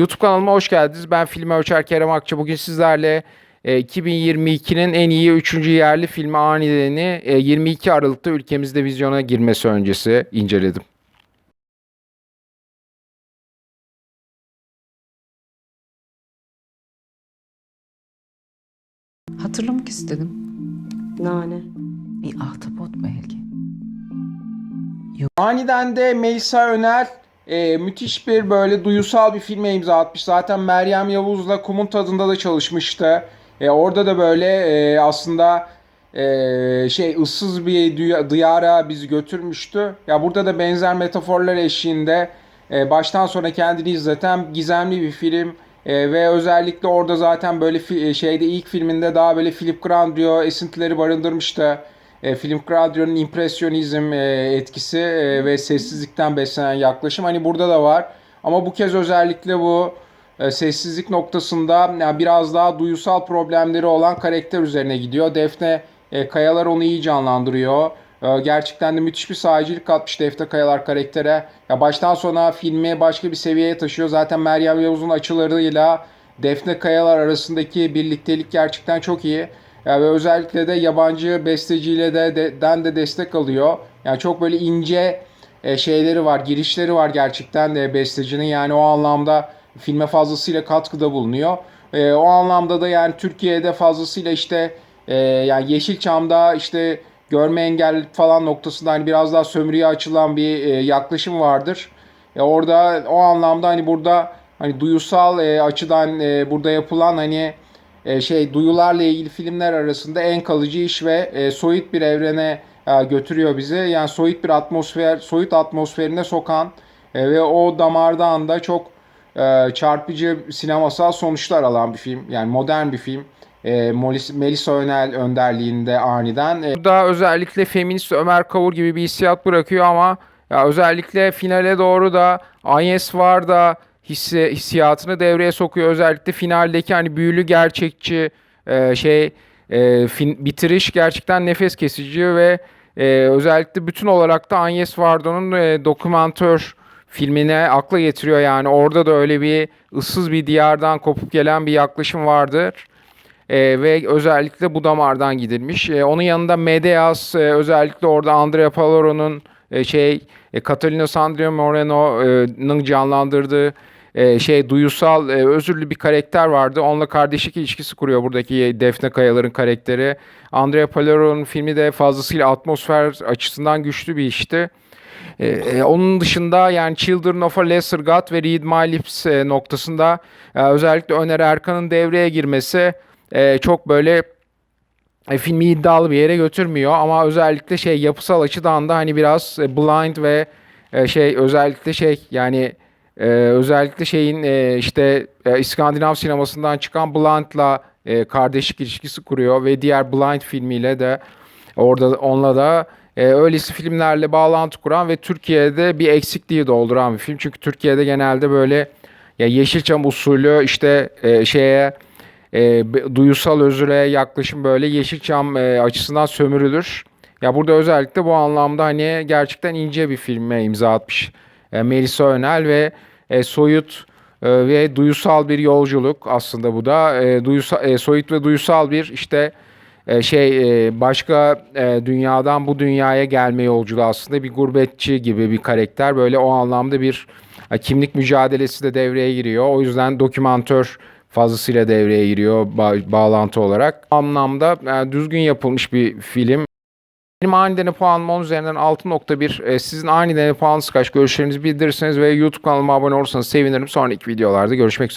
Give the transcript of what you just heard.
YouTube kanalıma hoş geldiniz. Ben Film Ölçer Kerem Akça. Bugün sizlerle e, 2022'nin en iyi 3. yerli filmi Aniden'i e, 22 Aralık'ta ülkemizde vizyona girmesi öncesi inceledim. Hatırlamak istedim. Nane. Bir ahtapot belki. Aniden de Melisa Öner e, müthiş bir böyle duyusal bir filme imza atmış. Zaten Meryem Yavuz'la Kumun Tadında da çalışmıştı. E, orada da böyle e, aslında e, şey ıssız bir diyara bizi götürmüştü. Ya burada da benzer metaforlar eşliğinde e, baştan sona kendini izleten gizemli bir film. E, ve özellikle orada zaten böyle fi- şeyde ilk filminde daha böyle Philip Grandrio esintileri barındırmıştı. E, Philip Grandrio'nun impresyonizm e, etkisi e, ve sessizlikten beslenen yaklaşım hani burada da var. Ama bu kez özellikle bu e, sessizlik noktasında yani biraz daha duyusal problemleri olan karakter üzerine gidiyor. Defne e, Kayalar onu iyi canlandırıyor. E, gerçekten de müthiş bir sahicilik katmış Defne Kayalar karaktere. Ya baştan sona filmi başka bir seviyeye taşıyor. Zaten Meryem Yavuz'un açılarıyla Defne Kayalar arasındaki birliktelik gerçekten çok iyi. Ya ve özellikle de yabancı besteciyle de, de den de destek alıyor. Yani çok böyle ince e, şeyleri var, girişleri var gerçekten de bestecinin. Yani o anlamda filme fazlasıyla katkıda bulunuyor. E, o anlamda da yani Türkiye'de fazlasıyla işte e, yani Yeşilçam'da işte görme engelli falan noktasında hani biraz daha sömürüye açılan bir e, yaklaşım vardır. E, orada o anlamda hani burada hani duyusal e, açıdan e, burada yapılan hani e, şey duyularla ilgili filmler arasında en kalıcı iş ve e, soyut bir evrene e, götürüyor bizi. Yani soyut bir atmosfer, soyut atmosferine sokan e, ve o damardan da çok e, çarpıcı sinemasal sonuçlar alan bir film. Yani modern bir film. E, Melisa Önel önderliğinde aniden. E, Burada özellikle feminist Ömer Kavur gibi bir hissiyat bırakıyor ama ya özellikle finale doğru da Agnes var da hissi, hissiyatını devreye sokuyor. Özellikle finaldeki hani büyülü gerçekçi e, şey e, fin- bitiriş gerçekten nefes kesici ve e, özellikle bütün olarak da Agnes Vardo'nun e, dokümantör filmine akla getiriyor yani orada da öyle bir ıssız bir diyardan kopup gelen bir yaklaşım vardır. E, ve özellikle bu damardan gidilmiş. E, onun yanında Medeas e, özellikle orada Andrea Paloro'nun e, şey e, Catalina Sandra Moreno'nun canlandırdığı e, şey duyusal e, özürlü bir karakter vardı. Onunla kardeşlik ilişkisi kuruyor buradaki Defne Kayalar'ın karakteri. Andrea Paloro'nun filmi de fazlasıyla atmosfer açısından güçlü bir işti. E, e, onun dışında yani Children of a Lesser God ve Read My Lips e, noktasında e, özellikle Öner Erkan'ın devreye girmesi e, çok böyle e, filmi iddialı bir yere götürmüyor ama özellikle şey yapısal açıdan da hani biraz e, blind ve e, şey özellikle şey yani e, özellikle şeyin e, işte e, İskandinav sinemasından çıkan Blind'la e, kardeşlik ilişkisi kuruyor ve diğer Blind filmiyle de orada onunla da e, öylesi filmlerle bağlantı kuran ve Türkiye'de bir eksikliği dolduran bir film. Çünkü Türkiye'de genelde böyle ya Yeşilçam usulü işte e, şeye e, duyusal özüre yaklaşım böyle Yeşilçam e, açısından sömürülür. Ya burada özellikle bu anlamda hani gerçekten ince bir filme imza atmış Melisa Önel ve e, soyut e, ve duyusal bir yolculuk aslında bu da e, duyusal, e, soyut ve duyusal bir işte e, şey e, başka e, dünyadan bu dünyaya gelme yolculuğu aslında bir gurbetçi gibi bir karakter böyle o anlamda bir e, kimlik mücadelesi de devreye giriyor. O yüzden dokümantör fazlasıyla devreye giriyor ba- bağlantı olarak. Anlamda e, düzgün yapılmış bir film. Benim aniden puanım 10 üzerinden 6.1. E, sizin aniden puanınız kaç? Görüşlerinizi bildirirseniz ve YouTube kanalıma abone olursanız sevinirim. Sonraki videolarda görüşmek üzere.